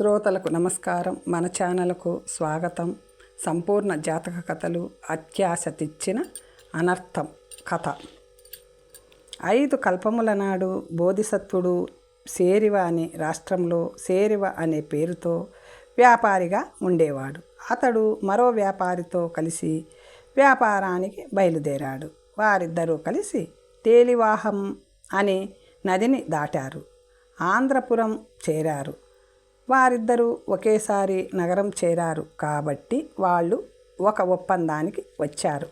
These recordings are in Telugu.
శ్రోతలకు నమస్కారం. మన ఛానల్కు స్వాగతం. సంపూర్ణ జాతక కథలు అత్యాశ తెచ్చిన అనర్థం కథ. ఐదు కల్పముల నాడు బోధిసత్వుడు సేరివ అనే రాష్ట్రంలో సేరివ అనే పేరుతో వ్యాపారిగా ఉండేవాడు. అతడు మరో వ్యాపారితో కలిసి వ్యాపారానికి బయలుదేరాడు. వారిద్దరూ కలిసి తేలివాహం అనే నదిని దాటారు. ఆంధ్రపురం చేరారు. వారిద్దరూ ఒకేసారి నగరం చేరారు కాబట్టి వాళ్ళు ఒక ఒప్పందానికి వచ్చారు.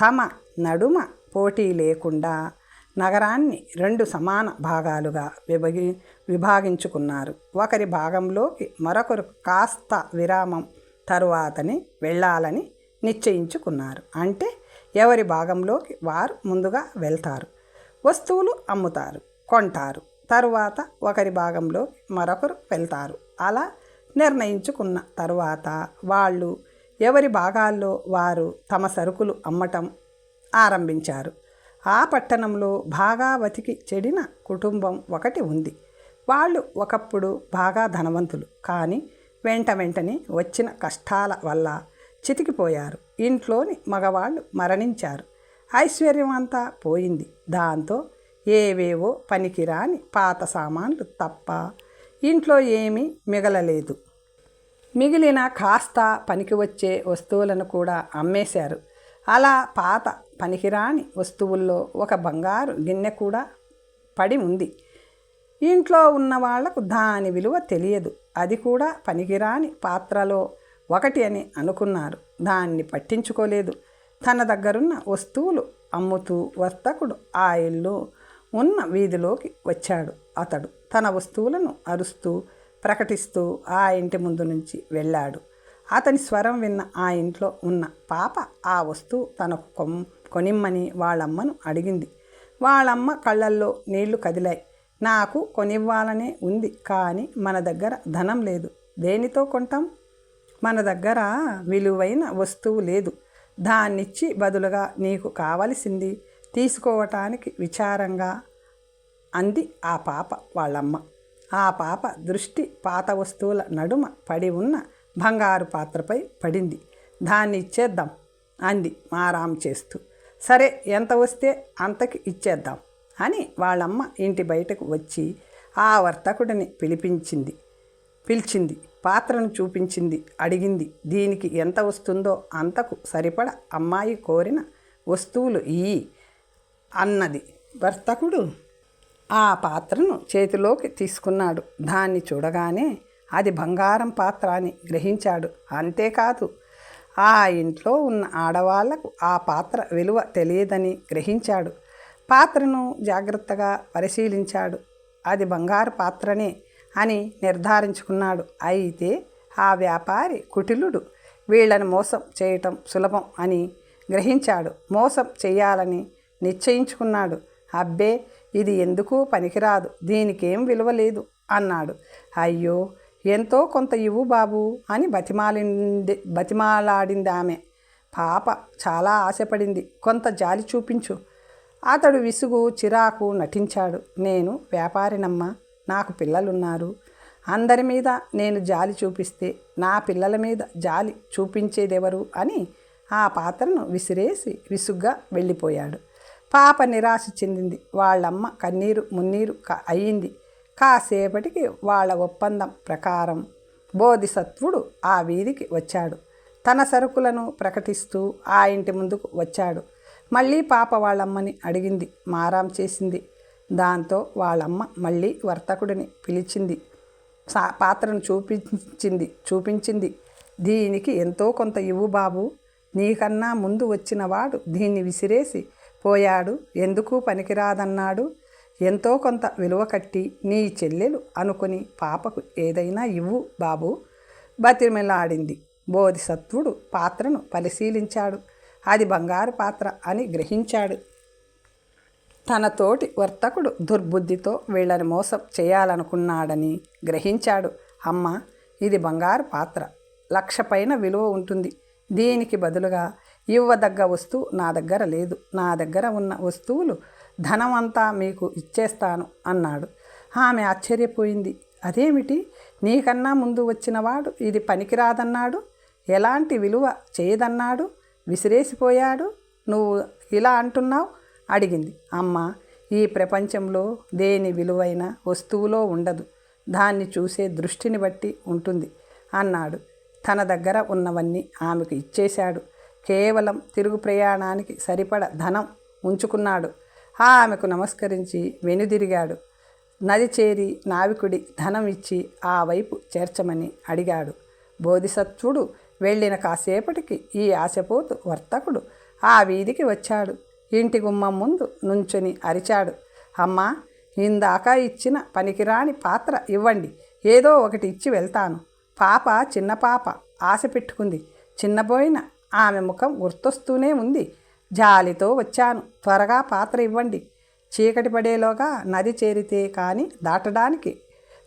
తమ నడుమ పోటీ లేకుండా నగరాన్ని రెండు సమాన భాగాలుగా విభగి విభాగించుకున్నారు. ఒకరి భాగంలోకి మరొకరు కాస్త విరామం తరువాతని వెళ్ళాలని నిశ్చయించుకున్నారు. అంటే ఎవరి భాగంలోకి వారు ముందుగా వెళ్తారు? వస్తువులు అమ్ముతారు కొంటారు. తరువాత ఒకరి భాగంలో మరొకరు వెళ్తారు. అలా నిర్ణయించుకున్న తరువాత వాళ్ళు ఎవరి భాగాల్లో వారు తమ సరుకులు అమ్మటం ఆరంభించారు. ఆ పట్టణంలో బాగా బతికి చెడిన కుటుంబం ఒకటి ఉంది. వాళ్ళు ఒకప్పుడు బాగా ధనవంతులు. కానీ వెంట వెంటనే వచ్చిన కష్టాల వల్ల చితికిపోయారు. ఇంట్లోని మగవాళ్ళు మరణించారు. ఐశ్వర్యం అంతా పోయింది. దాంతో ఏవేవో పనికిరాని పాత సామాన్లు తప్ప ఇంట్లో ఏమీ మిగలలేదు. మిగిలిన కాస్త పనికి వచ్చే వస్తువులను కూడా అమ్మేశారు. అలా పాత పనికిరాని వస్తువుల్లో ఒక బంగారు గిన్నె కూడా పడి ఉంది. ఇంట్లో ఉన్న వాళ్ళకు దాని విలువ తెలియదు. అది కూడా పనికిరాని పాత్రలో ఒకటి అని అనుకున్నారు. దాన్ని పట్టించుకోలేదు. తన దగ్గరున్న వస్తువులు అమ్ముతూ వర్తకుడు ఆ ఇల్లు ఉన్న వీధిలోకి వచ్చాడు. అతడు తన వస్తువులను అరుస్తూ ప్రకటిస్తూ ఆ ఇంటి ముందు నుంచి వెళ్ళాడు. అతని స్వరం విన్న ఆ ఇంట్లో ఉన్న పాప ఆ వస్తువు తనకు కొం కొనిమ్మని వాళ్ళమ్మను అడిగింది. వాళ్ళమ్మ కళ్ళల్లో నీళ్ళు కదిలాయి. నాకు కొనివ్వాలనే ఉంది కానీ మన దగ్గర ధనం లేదు. దేనితో కొంటాం? మన దగ్గర విలువైన వస్తువు లేదు. దాన్నిచ్చి బదులుగా నీకు కావలసింది తీసుకోవటానికి విచారంగా అంది ఆ పాప వాళ్ళమ్మ. ఆ పాప దృష్టి పాత వస్తువుల నడుమ పడి ఉన్న బంగారు పాత్రపై పడింది. దాన్ని ఇచ్చేద్దాం అంది మారాం చేస్తూ. సరే ఎంత వస్తే అంతకి ఇచ్చేద్దాం అని వాళ్ళమ్మ ఇంటి బయటకు వచ్చి ఆ వర్తకుడిని పిలిపించింది. పిలిచింది పాత్రను చూపించింది అడిగింది దీనికి ఎంత వస్తుందో అంతకు సరిపడ అమ్మాయి కోరిన వస్తువులు ఇయ్యి అన్నది. వర్తకుడు ఆ పాత్రను చేతిలోకి తీసుకున్నాడు. దాన్ని చూడగానే అది బంగారం పాత్ర అని గ్రహించాడు. అంతేకాదు ఆ ఇంట్లో ఉన్న ఆడవాళ్ళకు ఆ పాత్ర విలువ తెలియదని గ్రహించాడు. పాత్రను జాగ్రత్తగా పరిశీలించాడు. అది బంగారు పాత్రనే అని నిర్ధారించుకున్నాడు. అయితే ఆ వ్యాపారి కుటిలుడు వీళ్ళని మోసం చేయటం సులభం అని గ్రహించాడు. మోసం చేయాలని నిశ్చయించుకున్నాడు. అబ్బే ఇది ఎందుకు పనికిరాదు దీనికేం విలువ లేదు అన్నాడు. అయ్యో ఎంతో కొంత ఇవ్వు బాబు అని బతిమాలింది బతిమాలాడింది ఆమె పాప చాలా ఆశపడింది. కొంత జాలి చూపించు. అతడు విసుగు చిరాకు నటించాడు. నేను వ్యాపారినమ్మ నాకు పిల్లలున్నారు. అందరి మీద నేను జాలి చూపిస్తే నా పిల్లల మీద జాలి చూపించేదెవరు అని ఆ పాత్రను విసిరేసి విసుగ్గా వెళ్ళిపోయాడు. పాప నిరాశ చెందింది. వాళ్ళమ్మ కన్నీరు మున్నీరు అయ్యింది. కాసేపటికి వాళ్ళ ఒప్పందం ప్రకారం బోధిసత్వుడు ఆ వీధికి వచ్చాడు. తన సరుకులను ప్రకటిస్తూ ఆ ఇంటి ముందుకు వచ్చాడు. మళ్ళీ పాప వాళ్ళమ్మని అడిగింది. మారాం చేసింది. దాంతో వాళ్ళమ్మ మళ్ళీ వర్తకుడిని పిలిచింది. సా పాత్రను చూపించింది చూపించింది. దీనికి ఎంతో కొంత ఇవ్వు బాబు. నీకన్నా ముందు వచ్చినవాడు దీన్ని విసిరేసి పోయాడు. ఎందుకు పనికిరాదన్నాడు? ఎంతో కొంత విలువ కట్టి నీ చెల్లెలు అనుకుని పాపకు ఏదైనా ఇవ్వు బాబు బతిమిలాడింది. బోధిసత్వుడు పాత్రను పరిశీలించాడు. అది బంగారు పాత్ర అని గ్రహించాడు. తన తోటి వర్తకుడు దుర్బుద్ధితో వీళ్ళని మోసం చేయాలనుకున్నాడని గ్రహించాడు. అమ్మ ఇది బంగారు పాత్ర. లక్ష పైన విలువ ఉంటుంది. దీనికి బదులుగా ఇవ్వదగ్గ వస్తువు నా దగ్గర లేదు. నా దగ్గర ఉన్న వస్తువులు ధనం అంతా మీకు ఇచ్చేస్తాను అన్నాడు. ఆమె ఆశ్చర్యపోయింది. అదేమిటి? నీకన్నా ముందు వచ్చినవాడు ఇది పనికిరాదన్నాడు? ఎలాంటి విలువ చేయదన్నాడు? విసిరేసిపోయాడు? నువ్వు ఇలా అంటున్నావు? అడిగింది. అమ్మ ఈ ప్రపంచంలో దేని విలువైన వస్తువులో ఉండదు. దాన్ని చూసే దృష్టిని బట్టి ఉంటుంది అన్నాడు. తన దగ్గర ఉన్నవన్నీ ఆమెకు ఇచ్చేశాడు. కేవలం తిరుగు ప్రయాణానికి సరిపడ ధనం ఉంచుకున్నాడు. ఆమెకు నమస్కరించి వెనుదిరిగాడు. నది చేరి నావికుడి ధనం ఇచ్చి ఆ వైపు చేర్చమని అడిగాడు. బోధిసత్వుడు వెళ్ళిన కాసేపటికి ఈ ఆశపోతు వర్తకుడు ఆ వీధికి వచ్చాడు. ఇంటి గుమ్మం ముందు నుంచుని అరిచాడు. అమ్మా ఇందాక ఇచ్చిన పనికిరాని పాత్ర ఇవ్వండి. ఏదో ఒకటి ఇచ్చి వెళ్తాను. పాప చిన్న పాప ఆశ పెట్టుకుంది. చిన్నబోయిన ఆమె ముఖం గుర్తొస్తూనే ఉంది. జాలితో వచ్చాను. త్వరగా పాత్ర ఇవ్వండి. చీకటి పడేలోగా నది చేరితే కానీ దాటడానికి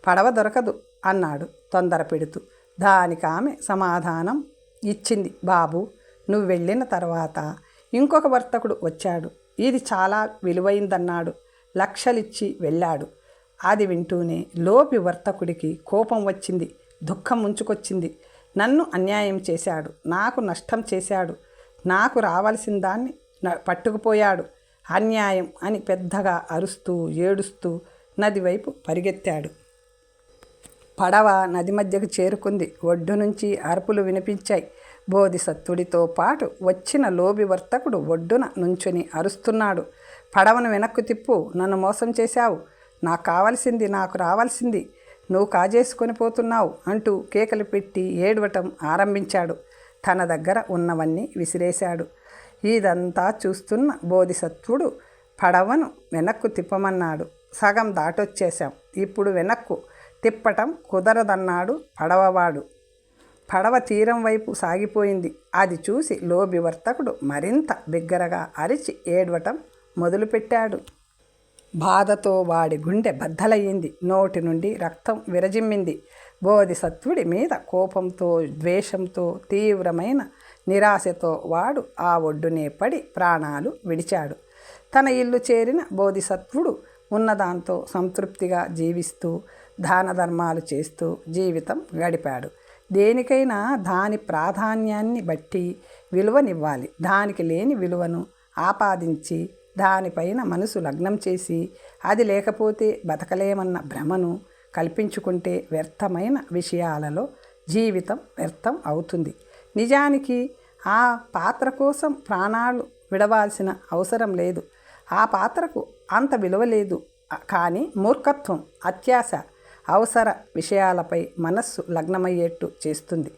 పడవ దొరకదు అన్నాడు తొందర పెడుతూ. దానికి ఆమె సమాధానం ఇచ్చింది. బాబు నువ్వు వెళ్ళిన తర్వాత ఇంకొక వర్తకుడు వచ్చాడు. ఇది చాలా విలువైందన్నాడు. లక్షలిచ్చి వెళ్ళాడు. అది వింటూనే లోపి వర్తకుడికి కోపం వచ్చింది. దుఃఖం ముంచుకొచ్చింది. నన్ను అన్యాయం చేశాడు. నాకు నష్టం చేశాడు. నాకు రావలసిన దాన్ని పట్టుకుపోయాడు. అన్యాయం అని పెద్దగా అరుస్తూ ఏడుస్తూ నది వైపు పరిగెత్తాడు. పడవ నది మధ్యకు చేరుకుంది. ఒడ్డు నుంచి అరుపులు వినిపించాయి. బోధిసత్తుడితో పాటు వచ్చిన లోబి వర్తకుడు ఒడ్డున నుంచుని అరుస్తున్నాడు. పడవను వెనక్కు తిప్పు. నన్ను మోసం చేశావు. నాకు కావలసింది నాకు రావాల్సింది. నువ్వు కాజేసుకొని పోతున్నావు అంటూ కేకలు పెట్టి ఏడవటం ఆరంభించాడు. తన దగ్గర ఉన్నవన్నీ విసిరేశాడు. ఇదంతా చూస్తున్న బోధిసత్వుడు పడవను వెనక్కు తిప్పమన్నాడు. సగం దాటొచ్చేశాం. ఇప్పుడు వెనక్కు తిప్పటం కుదరదన్నాడు పడవవాడు. పడవ తీరం వైపు సాగిపోయింది. అది చూసి లోబివర్తకుడు మరింత బిగ్గరగా అరిచి ఏడవటం మొదలుపెట్టాడు. బాధతో వాడి గుండె బద్దలయ్యింది. నోటి నుండి రక్తం విరజిమ్మింది. బోధిసత్వుడి మీద కోపంతో ద్వేషంతో తీవ్రమైన నిరాశతో వాడు ఆ ఒడ్డునే పడి ప్రాణాలు విడిచాడు. తన ఇల్లు చేరిన బోధిసత్వుడు ఉన్నదాంతో సంతృప్తిగా జీవిస్తూ దాన ధర్మాలు చేస్తూ జీవితం గడిపాడు. దేనికైనా దాని ప్రాధాన్యాన్ని బట్టి విలువనివ్వాలి. దానికి లేని విలువను ఆపాదించి దానిపైన మనసు లగ్నం చేసి అది లేకపోతే బతకలేమన్న భ్రమను కల్పించుకుంటే వ్యర్థమైన విషయాలలో జీవితం వ్యర్థం అవుతుంది. నిజానికి ఆ పాత్ర కోసం ప్రాణాలు విడవాల్సిన అవసరం లేదు. ఆ పాత్రకు అంత విలువ లేదు. కానీ మూర్ఖత్వం అత్యాశ అవసర విషయాలపై మనస్సు లగ్నమయ్యేట్టు చేస్తుంది.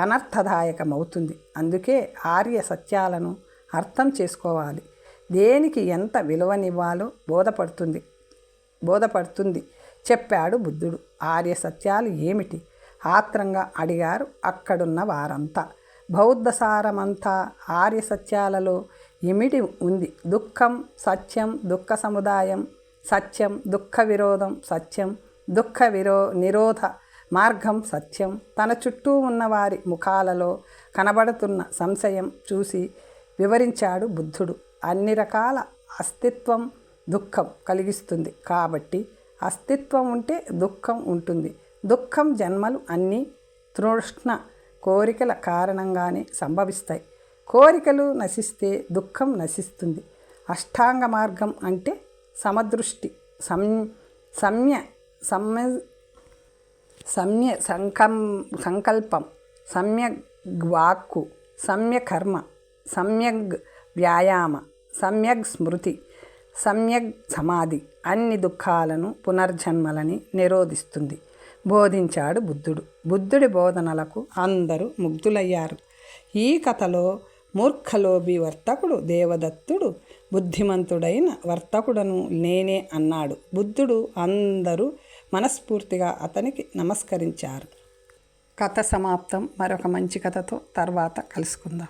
అనర్థదాయకమవుతుంది. అందుకే ఆర్య సత్యాలను అర్థం చేసుకోవాలి. దేనికి ఎంత విలువనివ్వాలో బోధపడుతుంది బోధపడుతుంది చెప్పాడు బుద్ధుడు. ఆర్య సత్యాలు ఏమిటి? ఆత్రంగా అడిగారు అక్కడున్న వారంతా. బౌద్ధ సారమంతా ఆర్య సత్యాలలో ఇమిడి ఉంది. దుఃఖం సత్యం దుఃఖ సముదాయం సత్యం దుఃఖ విరోధం సత్యం దుఃఖ విరో నిరోధ మార్గం సత్యం. తన చుట్టూ ఉన్న వారి ముఖాలలో కనబడుతున్న సంశయం చూసి వివరించాడు బుద్ధుడు. అన్ని రకాల అస్తిత్వం దుఃఖం కలిగిస్తుంది. కాబట్టి అస్తిత్వం ఉంటే దుఃఖం ఉంటుంది. దుఃఖం జన్మలు అన్నీ తృష్ణ కోరికల కారణంగానే సంభవిస్తాయి. కోరికలు నశిస్తే దుఃఖం నశిస్తుంది. అష్టాంగ మార్గం అంటే సమదృష్టి సం సమ్య సమ్య సమ్య సంకం సంకల్పం సమ్యగ్ వాక్కు సమ్యకర్మ సమ్యగ్ వ్యాయామ సమ్యగ్ స్మృతి సమ్యగ్ సమాధి అన్ని దుఃఖాలను పునర్జన్మలని నిరోధిస్తుంది. బోధించాడు బుద్ధుడు. బుద్ధుడి బోధనలకు అందరూ ముగ్ధులయ్యారు. ఈ కథలో మూర్ఖలోభి వర్తకుడు దేవదత్తుడు బుద్ధిమంతుడైన వర్తకుడను నేనే అన్నాడు. బుద్ధుడు అందరూ మనస్ఫూర్తిగా అతనికి నమస్కరించారు. కథ సమాప్తం. మరొక మంచి కథతో తర్వాత కలుసుకుందాం.